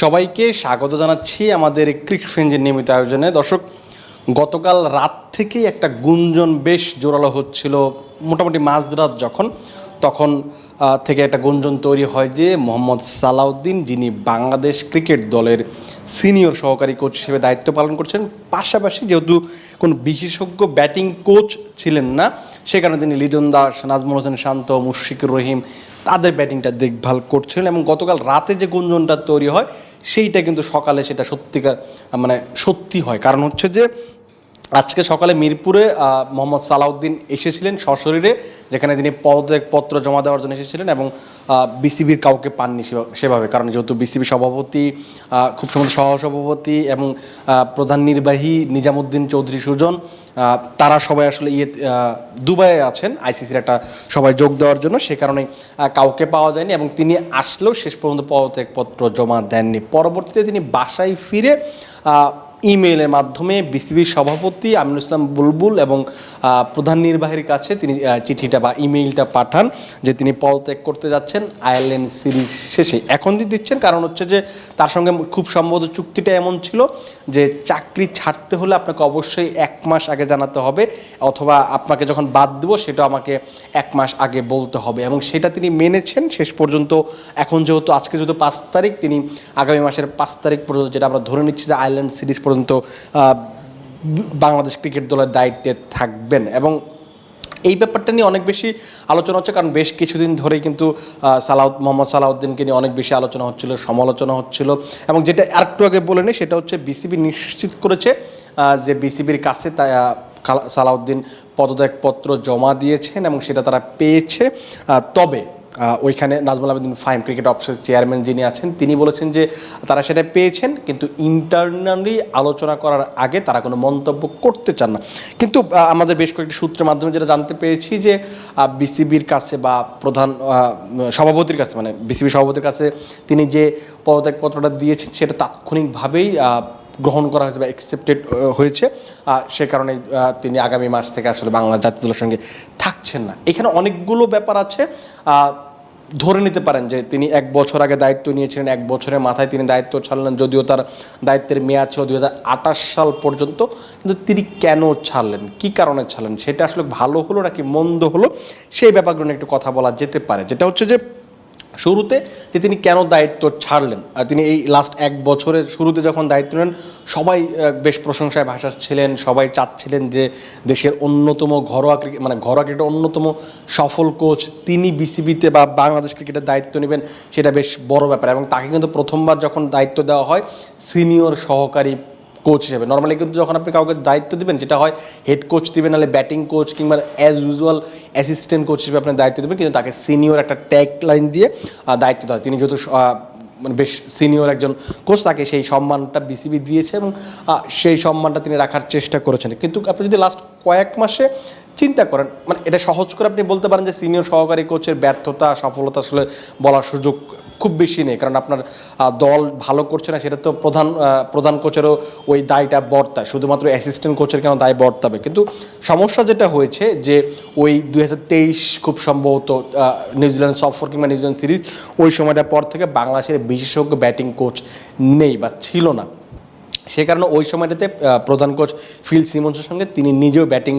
সবাইকে স্বাগত জানাচ্ছি আমাদের ক্রিকেট ফ্রেঞ্জের নিয়মিত আয়োজনে। দর্শক, গতকাল রাত থেকেই একটা গুঞ্জন বেশ জোরালো হচ্ছিল। মোটামুটি মাঝরাত যখন, তখন থেকে একটা গুঞ্জন তৈরি হয় যে মোহাম্মদ সালাউদ্দিন, যিনি বাংলাদেশ ক্রিকেট দলের সিনিয়র সহকারী কোচ হিসেবে দায়িত্ব পালন করছেন, পাশাপাশি যেহেতু কোনো বিশেষজ্ঞ ব্যাটিং কোচ ছিলেন না সে কারণে তিনি লিডন দাস, নাজমুল হোসেন শান্ত, মুশফিকুর রহিম তাদের ব্যাটিংটা দেখভাল করছিলেন এবং গতকাল রাতে যে গুঞ্জনটা তৈরি হয়, সেইটা কিন্তু সকালে সেটা সত্যিকার মানে সত্যি হয়। কারণ হচ্ছে যে, আজকে সকালে মিরপুরে মোহাম্মদ সালাউদ্দিন এসেছিলেন সশরীরে, যেখানে তিনি পদত্যাগপত্র জমা দেওয়ার জন্য এসেছিলেন এবং বিসিবির কাউকে পাননি সেভাবে। কারণ যেহেতু বিসিবি সভাপতি খুব সম্ভবত সহসভাপতি এবং প্রধান নির্বাহী নিজামুদ্দিন চৌধুরী সুজন তারা সবাই আসলে ইয়ে দুবাইয়ে আছেন। আইসিসির একটা সবাই যোগ দেওয়ার জন্য। সে কারণে কাউকে পাওয়া যায়নি এবং তিনি আসলেও শেষ পর্যন্ত পদত্যাগপত্র জমা দেননি। পরবর্তীতে তিনি বাসায় ফিরে ইমেইলের মাধ্যমে বিসিবির সভাপতি আমিনুল ইসলাম বুলবুল এবং প্রধান নির্বাহীর কাছে তিনি চিঠিটা বা ইমেইলটা পাঠান যে তিনি পদত্যাগ করতে যাচ্ছেন আয়ারল্যান্ড সিরিজ শেষে। এখন যে দিচ্ছেন কারণ হচ্ছে যে তার সঙ্গে খুব সম্ভবত চুক্তিটা এমন ছিল যে চাকরি ছাড়তে হলে আপনাকে অবশ্যই এক মাস আগে জানাতে হবে অথবা আপনাকে যখন বাদ দেবো সেটা আমাকে এক মাস আগে বলতে হবে এবং সেটা তিনি মেনেছেন। শেষ পর্যন্ত এখন যেহেতু আজকে যেহেতু পাঁচ তারিখ তিনি আগামী মাসের পাঁচ তারিখ পর্যন্ত যেটা আমরা ধরে নিচ্ছি যে আয়ারল্যান্ড সিরিজ পর্যন্ত বাংলাদেশ ক্রিকেট দলের দায়িত্বে থাকবেন। এবং এই ব্যাপারটা নিয়ে অনেক বেশি আলোচনা হচ্ছে, কারণ বেশ কিছুদিন ধরেই কিন্তু সালাউদ, মোহাম্মদ সালাউদ্দিনকে নিয়ে অনেক বেশি আলোচনা হচ্ছিল, সমালোচনা হচ্ছিল। এবং যেটা আরেকটু আগে বলে নিই, সেটা হচ্ছে বিসিবি নিশ্চিত করেছে যে বিসিবির কাছে তা সালাউদ্দিন পদত্যাগপত্র জমা দিয়েছেন এবং সেটা তারা পেয়েছে। তবে ওইখানে নাজমুল আবেদিন ফাইম ক্রিকেট অফিসের চেয়ারম্যান যিনি আছেন, তিনি বলেছেন যে তারা সেটা পেয়েছেন, কিন্তু ইন্টারনালি আলোচনা করার আগে তারা কোনো মন্তব্য করতে চান না। কিন্তু আমাদের বেশ কয়েকটি সূত্রের মাধ্যমে যেটা জানতে পেরেছি যে বিসিবির কাছে বা প্রধান সভাপতির কাছে মানে বিসিবি সভাপতির কাছে তিনি যে পদত্যাগপত্রটা দিয়েছেন, সেটা তাৎক্ষণিকভাবেই গ্রহণ করা হয়েছে বা অ্যাকসেপ্টেড হয়েছে। সে কারণে তিনি আগামী মাস থেকে আসলে বাংলা জাতীয় দলের সঙ্গে থাকছেন না। এখানে অনেকগুলো ব্যাপার আছে। ধরে নিতে পারেন যে তিনি এক বছর আগে দায়িত্ব নিয়েছিলেন, এক বছরের মাথায় তিনি দায়িত্ব ছাড়লেন, যদিও তার দায়িত্বের মেয়াদ ছিল দুই সাল পর্যন্ত, কিন্তু তিনি কেন ছাড়লেন? কি কারণে ছাড়লেন? সেটা আসলে ভালো হলো নাকি মন্দ হলো? সেই ব্যাপারগুলো একটু কথা বলা যেতে পারে। যেটা হচ্ছে যে শুরুতে যে তিনি কেন দায়িত্ব ছাড়লেন? তিনি এই লাস্ট এক বছরের শুরুতে যখন দায়িত্ব নেন সবাই বেশ প্রশংসায় ভাষা ছিলেন, সবাই চাচ্ছিলেন যে দেশের অন্যতম ঘরোয়া ক্রিকেট মানে ঘরোয়া ক্রিকেটের অন্যতম সফল কোচ তিনি বিসিবিতে বা বাংলাদেশ ক্রিকেটের দায়িত্ব নেবেন, সেটা বেশ বড় ব্যাপার। এবং তাকে কিন্তু প্রথমবার যখন দায়িত্ব দেওয়া হয় সিনিয়র সহকারী কোচ হিসেবে নর্মালি কিন্তু যখন আপনি কাউকে দায়িত্ব দিবেন, যেটা হয় হেড কোচ দিবেন, নাহলে ব্যাটিং কোচ কিংবা অ্যাজ ইউজুয়াল অ্যাসিস্ট্যান্ট কোচ হিসেবে আপনি দায়িত্ব দেবেন, কিন্তু তাকে সিনিয়র একটা ট্যাগ লাইন দিয়ে দায়িত্ব দেওয়া হয়। তিনি যেহেতু মানে বেশ সিনিয়র একজন কোচ তাকে সেই সম্মানটা বিসিবি দিয়েছে এবং সেই সম্মানটা তিনি রাখার চেষ্টা করেছেন কিন্তু আপনি যদি লাস্ট কয়েক মাসে চিন্তা করেন মানে এটা সহজ করে আপনি বলতে পারেন যে সিনিয়র সহকারী কোচের ব্যর্থতা, সফলতা আসলে বলার সুযোগ খুব বেশি নেই, কারণ আপনার দল ভালো করছে না, সেটা তো প্রধান প্রধান কোচেরও ওই দায়টা বর্তায়, শুধুমাত্র অ্যাসিস্ট্যান্ট কোচের কেন দায় বর্তাবে। কিন্তু সমস্যা যেটা হয়েছে যে ওই দুই হাজার তেইশ খুব সম্ভবত নিউজিল্যান্ড সফর কিংবা নিউজিল্যান্ড সিরিজ ওই সময়টার পর থেকে বাংলাদেশের বিশেষজ্ঞ ব্যাটিং কোচ নেই বা ছিল না। সে কারণে ওই সময়টাতে প্রধান কোচ ফিল সিমন্সের সঙ্গে তিনি নিজেও ব্যাটিং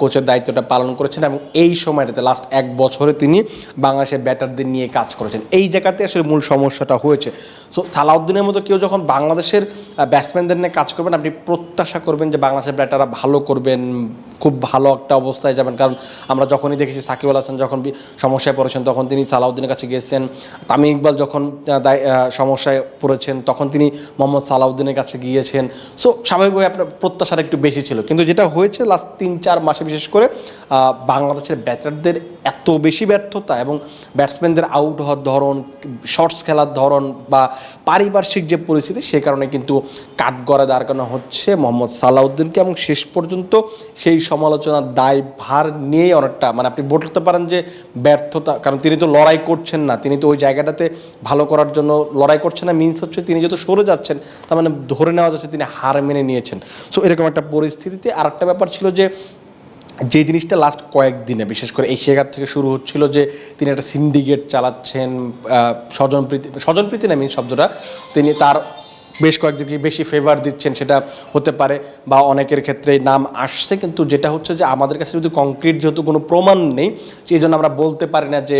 কোচের দায়িত্বটা পালন করেছেন এবং এই সময়টাতে লাস্ট এক বছরে তিনি বাংলাদেশের ব্যাটারদের নিয়ে কাজ করেছেন। এই জায়গাতে আসলে মূল সমস্যাটা হয়েছে। সো সালাউদ্দিনের মতো কেউ যখন বাংলাদেশের ব্যাটসম্যানদের নিয়ে কাজ করবেন, আপনি প্রত্যাশা করবেন যে বাংলাদেশের ব্যাটাররা ভালো করবেন, খুব ভালো একটা অবস্থায় যাবেন। কারণ আমরা যখনই দেখেছি সাকিব আল হাসান যখন সমস্যায় পড়েছেন, তখন তিনি সালাউদ্দিনের কাছে গিয়েছেন। তামিম ইকবাল যখন সমস্যায় পড়েছেন, তখন তিনি মোহাম্মদ সালাউদ্দিনের কাছে গিয়েছেন সো স্বাভাবিকভাবে আপনার প্রত্যাশাটা একটু বেশি ছিল। কিন্তু যেটা হয়েছে লাস্ট তিন, চার মাসে বিশেষ করে বাংলাদেশের ব্যাটারদের এত বেশি ব্যর্থতা এবং ব্যাটসম্যানদের আউট হওয়ার ধরন শর্টস খেলার ধরন বা পারিপার্শ্বিক যে পরিস্থিতি, সে কারণে কিন্তু কাঠগড়া দাঁড় করানো হচ্ছে মোহাম্মদ সালাউদ্দিনকে। এবং শেষ পর্যন্ত সেই সমালোচনার দায় ভার নিয়েই অনেকটা মানে আপনি বলতে পারেন যে ব্যর্থতা, কারণ তিনি তো লড়াই করছেন না, তিনি তো ওই জায়গাটাতে ভালো করার জন্য লড়াই করছেন না। মিনস হচ্ছে তিনি যেহেতু সরে যাচ্ছেন, তার মানে ধরে নেওয়া যাচ্ছে তিনি হার মেনে নিয়েছেন। সো এরকম একটা পরিস্থিতিতে আর একটা ব্যাপার ছিল যে যে জিনিসটা লাস্ট কয়েকদিনে, বিশেষ করে এশিয়া কাপ থেকে শুরু হচ্ছিল যে, তিনি একটা সিন্ডিকেট চালাচ্ছেন স্বজনপ্রীতি স্বজনপ্রীতি না শব্দটা, তিনি তার বেশ কয়েকজনকে বেশি ফেভার দিচ্ছেন সেটা হতে পারে বা অনেকের ক্ষেত্রে নাম আসছে, কিন্তু যেটা হচ্ছে যে আমাদের কাছে যদি কংক্রিট যেহেতু কোনো প্রমাণ নেই সেই জন্য আমরা বলতে পারি না যে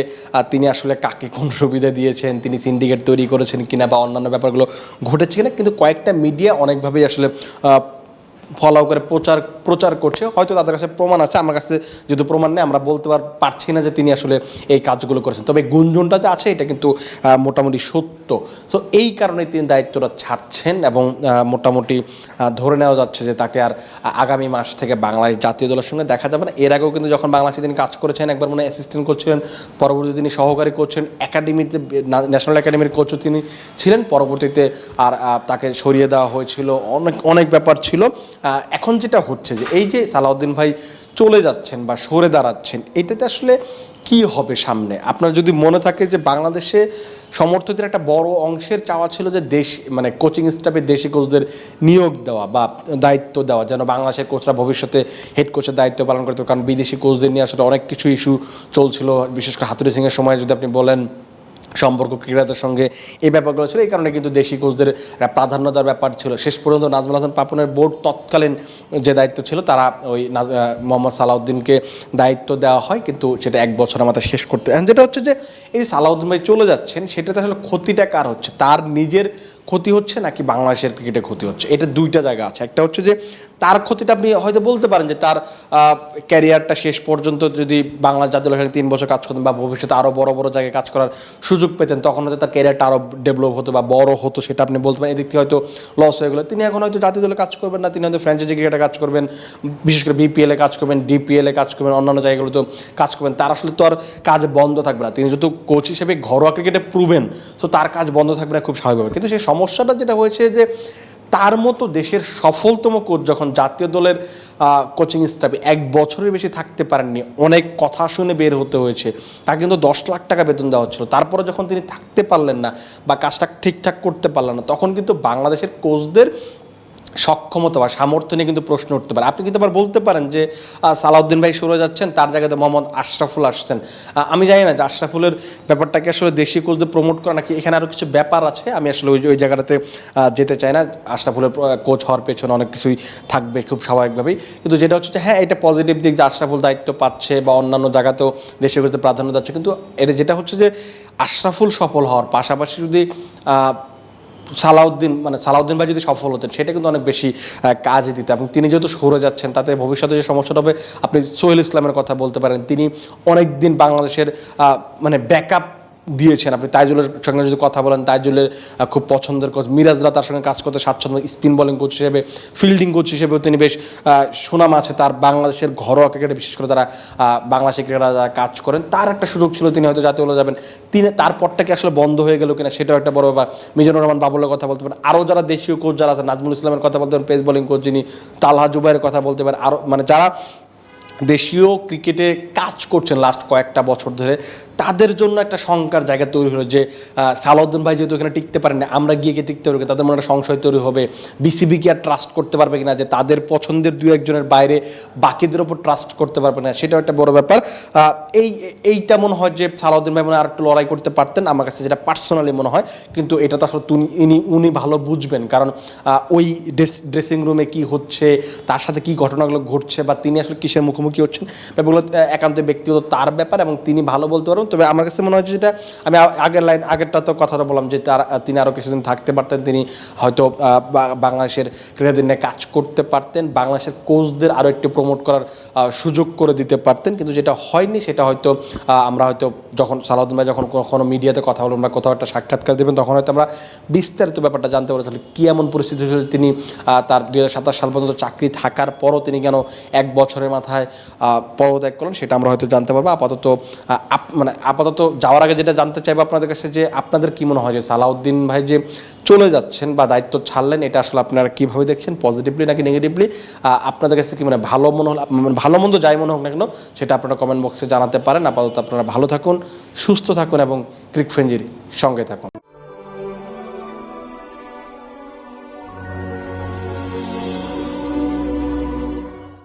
তিনি আসলে কাকে কোন সুবিধা দিয়েছেন, তিনি সিন্ডিকেট তৈরি করেছেন কিনা বা অন্যান্য ব্যাপারগুলো ঘটেছে কিনা, কিন্তু কয়েকটা মিডিয়া অনেকভাবেই আসলে ফলো করে প্রচার প্রচার করছে। হয়তো তাদের কাছে প্রমাণ আছে, আমার কাছে যেহেতু প্রমাণ নেই, আমরা বলতে পারছি না যে তিনি আসলে এই কাজগুলো করেছেন। তবে গুঞ্জনটা যে আছে, এটা কিন্তু মোটামুটি সত্য। সো এই কারণে তিনি দায়িত্বটা ছাড়ছেন এবং মোটামুটি ধরে নেওয়া যাচ্ছে যে তাকে আর আগামী মাস থেকে বাংলাদেশ জাতীয় দলের সঙ্গে দেখা যাবে না। এর আগেও কিন্তু যখন বাংলাদেশে তিনি কাজ করেছেন, একবার মনে অ্যাসিস্ট্যান্ট করছিলেন পরবর্তীতে তিনি সহকারী করছেন একাডেমিতে ন্যাশনাল একাডেমির কোচও তিনি ছিলেন। পরবর্তীতে আর তাকে সরিয়ে দেওয়া হয়েছিল। অনেক অনেক ব্যাপার ছিল। এখন যেটা হচ্ছে যে এই যে সালাউদ্দিন ভাই চলে যাচ্ছেন বা সরে দাঁড়াচ্ছেন, এটাতে আসলে কি হবে সামনে? আপনার যদি মনে থাকে যে বাংলাদেশে সমর্থকদের একটা বড় অংশের চাওয়া ছিল যে দেশ মানে কোচিং স্টাফে দেশি কোচদের নিয়োগ দেওয়া বা দায়িত্ব দেওয়া, যেন বাংলাদেশের কোচরা ভবিষ্যতে হেড কোচের দায়িত্ব পালন করতে কারণ বিদেশি কোচদের নিয়ে আসলে অনেক কিছু ইস্যু চলছিল, বিশেষ করে হাতুরি সিংয়ের সময় যদি আপনি বলেন সম্পর্ক ক্রীড়াদের সঙ্গে এই ব্যাপারগুলো ছিল। এই কারণে কিন্তু দেশি কোচদের প্রাধান্য দেওয়ার ব্যাপার ছিল। শেষ পর্যন্ত নাজমুল হাসান পাপনের বোর্ড তৎকালীন যে দায়িত্ব ছিল, তারা ওই মোহাম্মদ সালাউদ্দিনকে দায়িত্ব দেওয়া হয়। কিন্তু সেটা এক বছর আমাদের শেষ করতে যেটা হচ্ছে যে এই সালাউদ্দিন ভাই চলে যাচ্ছেন, সেটাতে আসলে ক্ষতিটা কার হচ্ছে? তার নিজের ক্ষতি হচ্ছে নাকি বাংলাদেশের ক্রিকেটে ক্ষতি হচ্ছে? এটা দুইটা জায়গা আছে। একটা হচ্ছে যে, তার ক্ষতিটা আপনি হয়তো বলতে পারেন যে, তার ক্যারিয়ারটা শেষ পর্যন্ত যদি বাংলা জাতীয় সঙ্গে তিন বছর কাজ করতেন বা ভবিষ্যতে আরও বড় বড় জায়গায় কাজ করার সুযোগ পেতেন, তখন হয়তো তার ক্যারিয়ারটা আরও ডেভেলপ হতো বা বড় হতো, সেটা আপনি বলতে পারেন। এদিক থেকে হয়তো লস হয়ে গেলো। তিনি এখন হয়তো জাতীয় দলে কাজ করবেন না, তিনি হয়তো ফ্র্যাঞ্চাইজি ক্রিকেটে কাজ করবেন, বিশেষ করে বিপিএলে কাজ করবেন ডিপিএলে কাজ করবেন, অন্যান্য জায়গাগুলোতেও কাজ করবেন। তার আসলে তো আর কাজ বন্ধ থাকবে না। তিনি যেহেতু কোচ হিসেবে ঘরোয়া ক্রিকেটে প্রুভেন সো তার কাজ বন্ধ থাকবে না খুব স্বাভাবিক। কিন্তু সেই সমস্যাটা যেটা হয়েছে যে তার মতো দেশের সফলতম কোচ যখন জাতীয় দলের কোচিং স্টাফে এক বছরের বেশি থাকতে পারেননি, অনেক কথা শুনে বের হতে হয়েছে। তাকে কিন্তু দশ লাখ টাকা বেতন দেওয়া হচ্ছিল। তারপরে যখন তিনি থাকতে পারলেন না বা কাজটা ঠিকঠাক করতে পারলেন না, তখন কিন্তু বাংলাদেশের কোচদের সক্ষমতা বা সামর্থ্য নিয়ে কিন্তু প্রশ্ন উঠতে পারে। আপনি কিন্তু আবার বলতে পারেন যে সালাউদ্দিন ভাই সরে যাচ্ছেন, তার জায়গাতে মোহাম্মদ আশরাফুল আসছেন। আমি জানি না যে আশরাফুলের ব্যাপারটাকে আসলে দেশি কোচদের প্রমোট করা নাকি এখানে আরও কিছু ব্যাপার আছে, আমি আসলে ওই ওই জায়গাটাতে যেতে চাই না। আশরাফুলের কোচ হওয়ার পেছনে অনেক কিছুই থাকবে খুব স্বাভাবিকভাবেই। কিন্তু যেটা হচ্ছে যে হ্যাঁ এটা পজিটিভ দিক যে আশরাফুল দায়িত্ব পাচ্ছে বা অন্যান্য জায়গাতেও দেশে কোচদের প্রাধান্য দিচ্ছে। কিন্তু এটা যেটা হচ্ছে যে, আশরাফুল সফল হওয়ার পাশাপাশি যদি সালাউদ্দিন মানে সালাউদ্দিন ভাই যদি সফল হতেন, সেটা কিন্তু অনেক বেশি কাজ দিত। এবং তিনি যেহেতু সরে যাচ্ছেন, তাতে ভবিষ্যতে যে সমস্যাটা হবে, আপনি সোহেল ইসলামের কথা বলতে পারেন। তিনি অনেক দিন বাংলাদেশের মানে ব্যাকআপ দিয়েছেন। আপনি তাইজুলের সঙ্গে যদি কথা বলেন, তাইজুলের খুব পছন্দের কোচ মিরাজরা তার সঙ্গে কাজ করতে স্বাচ্ছন্দ্য স্পিন বোলিং কোচ হিসেবে ফিল্ডিং কোচ হিসেবেও তিনি বেশ সুনাম আছে তার বাংলাদেশের ঘরোয়া ক্রিকেটে বিশেষ করে তারা বাংলাদেশের ক্রিকেটার যারা কাজ করেন, তার একটা সুযোগ ছিল তিনি হয়তো জাতীয় যাবেন। তিনি তারপরটা কি আসলে বন্ধ হয়ে গেল কিনা সেটাও একটা বড় ব্যাপার। মিজানুর রহমান বাবুলের কথা বলতে পারেন। আরও যারা দেশীয় কোচ যারা আছেন নাজমুল ইসলামের কথা বলতে পারেন, পেস বোলিং কোচ যিনি, তালহা জুবাইয়ের কথা বলতে পারেন। আরও মানে যারা দেশীয় ক্রিকেটে কাজ করছেন লাস্ট কয়েকটা বছর ধরে। তাদের জন্য একটা শঙ্কার জায়গা তৈরি হলো যে সালাউদ্দিন ভাই যেহেতু এখানে টিকতে পারেন না আমরা গিয়ে গিয়ে টিকতে পারব তাদের মনে একটা সংশয় তৈরি হবে। বিসিবি কি আর ট্রাস্ট করতে পারবে কিনা, যে তাদের পছন্দের দু একজনের বাইরে বাকিদের ওপর ট্রাস্ট করতে পারবে না, সেটাও একটা বড় ব্যাপার। এই, এইটা মনে হয় যে সালাউদ্দিন ভাই মনে আর একটু লড়াই করতে পারতেন, আমার কাছে যেটা পার্সোনালি মনে হয়, কিন্তু এটা তো আসলে ইনি, উনি ভালো বুঝবেন, কারণ ওই ড্রেসিং রুমে কি হচ্ছে, তার সাথে কি ঘটনাগুলো ঘটছে, বা তিনি আসলে কিসের মুখোমুখি হচ্ছেন। ব্যাপারগুলো একান্ত ব্যক্তিগত তার ব্যাপার এবং তিনি ভালো বলতে পারবেন। তবে আমার কাছে মনে হয় যেটা, আমি আগের লাইন, আগেরটা তো কথাটা বললাম যে তার তিনি আরও কিছুদিন থাকতে পারতেন, তিনি হয়তো বাংলাদেশের ক্রীড়াদের নিয়ে কাজ করতে পারতেন, বাংলাদেশের কোচদের আরও একটু প্রমোট করার সুযোগ করে দিতে পারতেন। কিন্তু যেটা হয়নি, সেটা হয়তো আমরা হয়তো যখন সালাউদ্দিন ভাই যখন কখনো মিডিয়াতে কথা বলবেন বা কোথাও একটা সাক্ষাৎকার দেবেন, তখন হয়তো আমরা বিস্তারিত ব্যাপারটা জানতে পারি তাহলে কী এমন পরিস্থিতি হয়েছিল তিনি তার দুই হাজার সাতাশ সাল পর্যন্ত চাকরি থাকার পরও তিনি কেন এক বছরের মাথায় পদত্যাগ করলেন, সেটা আমরা হয়তো জানতে পারব। আপাতত মানে আপাতত যাওয়ার আগে যেটা জানতে চাইব আপনাদের কাছে যে আপনাদের কি মনে হয় যে সালাউদ্দিন ভাই যে চলে যাচ্ছেন বা দায়িত্ব ছাড়লেন, এটা আসলে আপনারা কীভাবে দেখছেন পজিটিভলি নাকি নেগেটিভলি আপনাদের কাছে কি মানে ভালো মনে হল মানে ভালো মন্দ যাই মনে হোক না কেন, সেটা আপনারা কমেন্ট বক্সে জানাতে পারেন। আপাতত আপনারা ভালো থাকুন, সুস্থ থাকুন এবং ক্রিক ফ্রেঞ্জির সঙ্গে থাকুন।